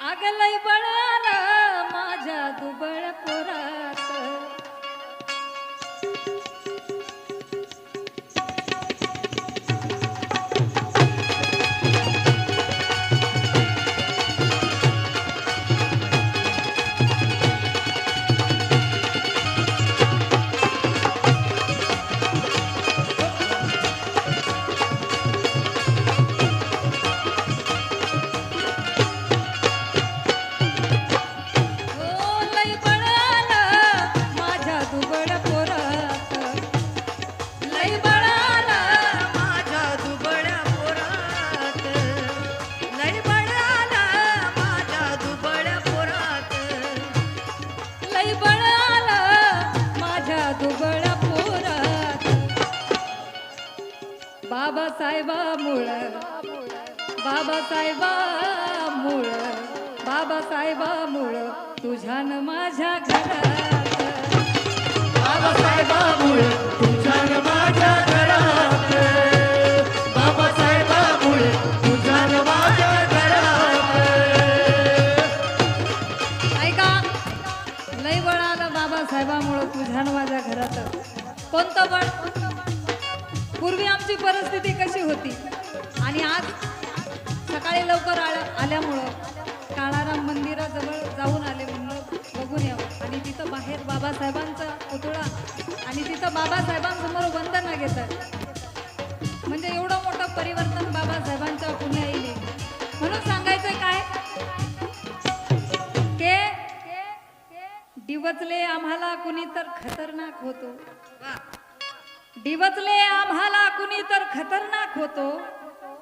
आगलय बळाला माझ्या दुबळ पोरात बाबासाहेबामुळ बाबासाहेबामुळ बाबासाहेबामुळ तुझ्यान माझ्या घरात. बाबासाहेबामुळे तुझ्या न माझ्या घरात. बाबासाहेबामुळे तुझ्या न माझ्या घरात. ऐका लय बळ आलं बाबासाहेबामुळं तुझ्यानं माझ्या घरात. कोणतं बळ पूर्वी आमची परिस्थिती होती. आणि आज सकाळी लवकर आळ आल्यामुळं काळाराम मंदिराजवळ जाऊन आले म्हणलं बघून यावं आणि तिथं बाहेर बाबासाहेबांचा पुतळा आणि तिथं बाबासाहेबांसमोर वंदना घेत म्हणजे एवढं मोठं परिवर्तन बाबासाहेबांच्या पुण्या येईल. म्हणून सांगायचं काय? के डिवचले आम्हाला कुणी तर खतरनाक होतो. डिवचले आम्हाला कुणी तर खतरनाक होतो.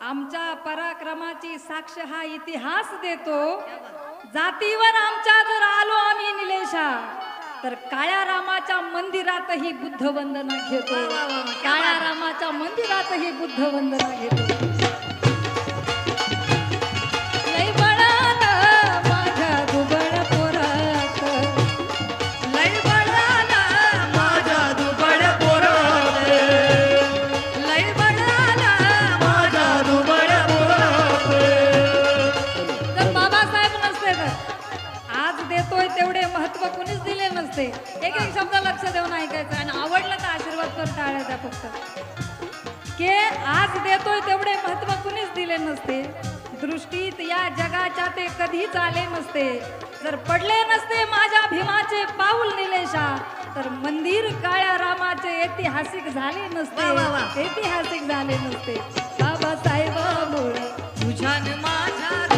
आमच्या पराक्रमाची साक्ष हा इतिहास देतो. जातीवर आमच्या जर आलो आम्ही निलेशा तर काळ्या रामाच्या मंदिरातही बुद्ध वंदना घेतो काळ्या रामाच्या मंदिरातही बुद्ध वंदना घेतो. देतोय तेवढे महत्त्व कुणीच दिले नसते. एक एक शब्द लक्ष देऊन ऐकायचं आणि आवडलं तर आशीर्वाद करून टाळ्या द्या फक्त. के आज देतोय तेवढे महत्त्व कुणीच दिले नसते. दृष्टीत या जगाच्या ते कधीच आले नसते. जर पडले नसते माझ्या भीमाचे पाऊल निलेशा तर मंदिर काळ्या रामाचे ऐतिहासिक झाले नसते. ऐतिहासिक झाले नसते. बाबासाहेबामुळे तुझ्यान माझ्या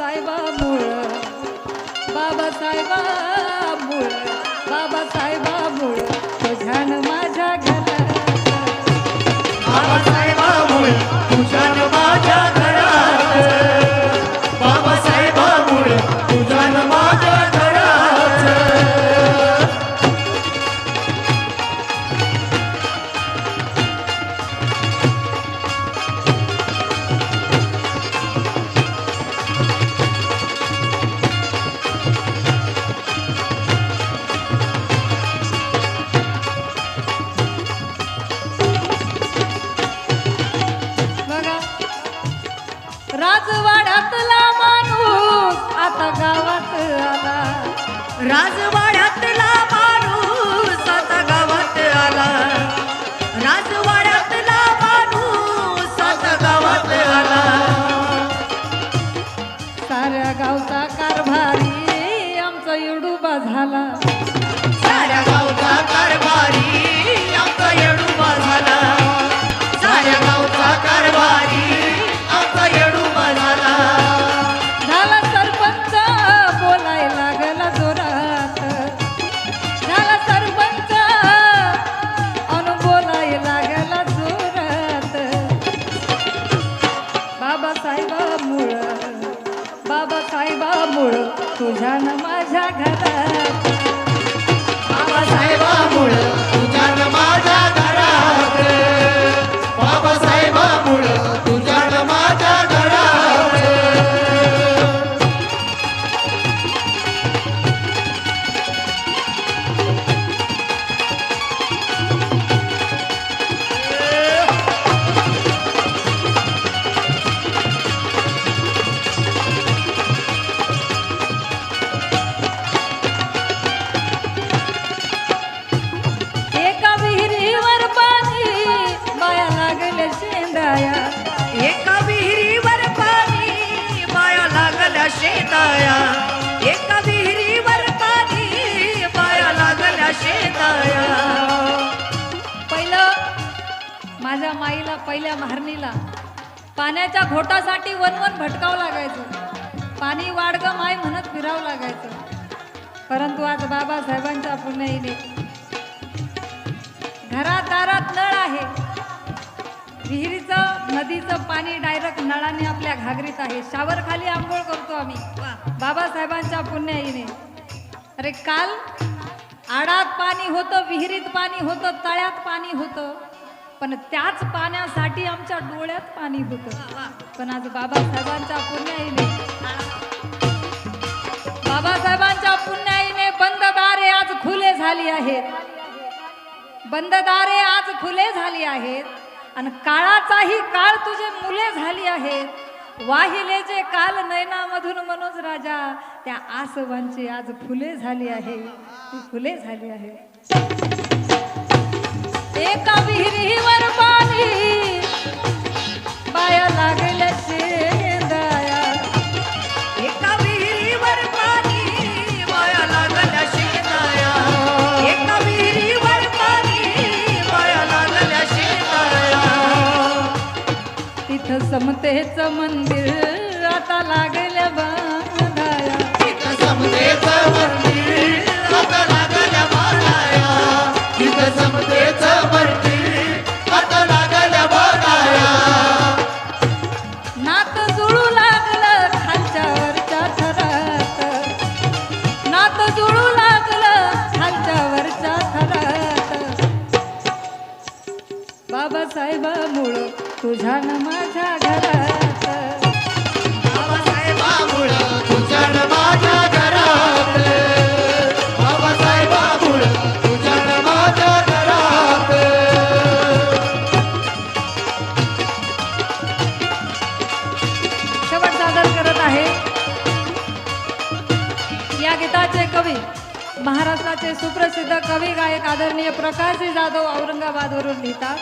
बाबासाहेबा मुळ बाबासाहेबा मुळ बाबासाहेबा मुळ तुझ्यान माझ्या बाबा बाबासाहेबा मुळ तुझ्यान माझ्या घरा आज वाड्यातला माणूस आता गावात आला. राजवाड्यातला माणूस आता गावात आला. राजवाड्यातला माणूस आता गावात आला. साऱ्या गावचा कारभारी आमचा युडूबा झाला. तुझ्या न माझ्या घरात शेताया. एका विहिरीवर पाणी पाया लागल्या शेताया. पहिलं माझ्या माईला पहिल्या मारणीला पाण्याच्या घोटासाठी वनवन भटकावं लागायचं. पाणी वाडग माय म्हणत फिरावं लागायचं. परंतु आज बाबासाहेबांच्या पुण्याईने घरात दारात नळ आहे. विहिरीचं नदीचं पाणी डायरेक्ट नळाने आपल्या घागरीत आहे. शावर खाली आंघोळ करतो आम्ही. बाबासाहेबांच्या पुण्याईने. अरे काल आडात पाणी होतं विहिरीत पाणी होतं तळ्यात पाणी होतं पण त्याच पाण्यासाठी आमच्या डोळ्यात पाणी होतं. पण आज बाबासाहेबांच्या पुण्याईने बाबासाहेबांच्या पुण्याईने बंद दारे आज खुले झाली आहेत. बंद दारे आज खुले झाली आहेत. आणि काळाचाही काळ तुझे मुले झाली आहेत वाहिले जे काल नैनामधून मनोज राजा त्या आसवांची आज फुले झाली आहे. ती फुले झाली आहे. एका विहिरीवर पाणी बाया लागले समतेचं मंदिर आता लागल्या बांधाया समतेचं मंदिर आता इथं समतेचं मंदिर आता लागल्या बाळाया नात जुळू लागलं खालच्या वरच्या थरात. नात जुळू लागलं खालच्या वरच्या थरात. बाबासाहेबामुळं तुझ्या न प्रकाशजी जाधव औरंगाबादवरून लिहितात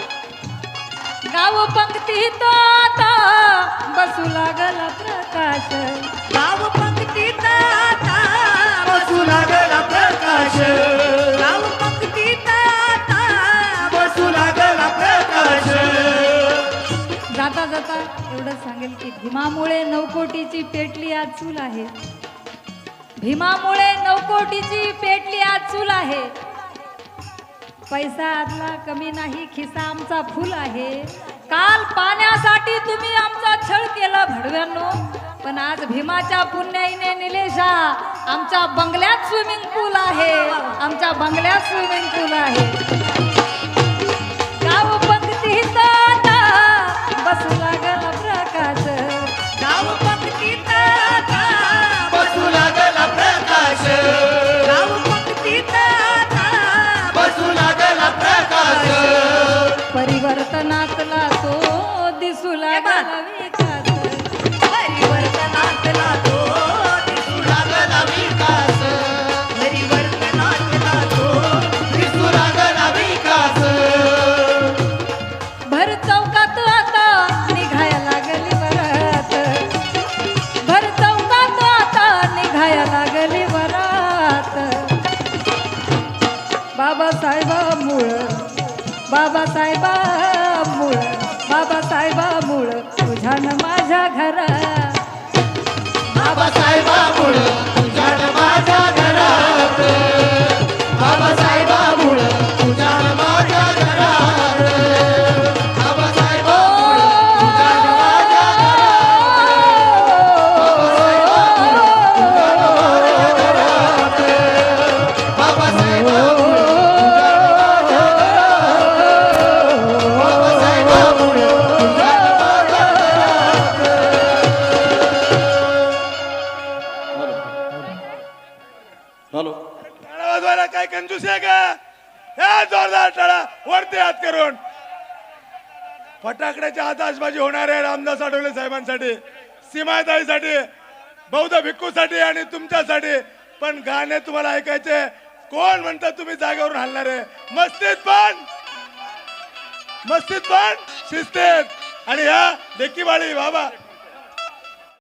गाव पंक्तीत आता बसू लागला प्रकाश. गाव पंक्तीत आता बसू लागला प्रकाश. गाव पंक्तीत आता बसू लागला प्रकाश. जाता जाता एवढंच सांगेल की भीमामुळे नवकोटीची पेटली आज चूल आहे. भीमामुळे नवकोटीची पेटली आज चूल आहे. पैसा आदला कमी नाही खिसा आमचा फुल आहे. काल पाण्यासाठी तुम्ही आमचा छळ केला भडव्यांनो. पण आज भीमाच्या पुण्याईने निलेशा आमच्या बंगल्यात स्विमिंग पूल आहे. आमच्या बंगल्यात स्विमिंग पूल आहे. वरती हात करून. फटाकड्याची आताशबाजी होणार आहे रामदास आठवले साहेबांसाठी सीमाताईसाठी बौद्ध भिक्खूसाठी आणि तुमच्यासाठी. पण गाणे तुम्हाला ऐकायचे कोण म्हणतात तुम्ही जागेवरून हलणार आहे? मस्तीत पण! मस्तीत पण! शिस्तीत! आणि ह्या देखीवाळी बाबा!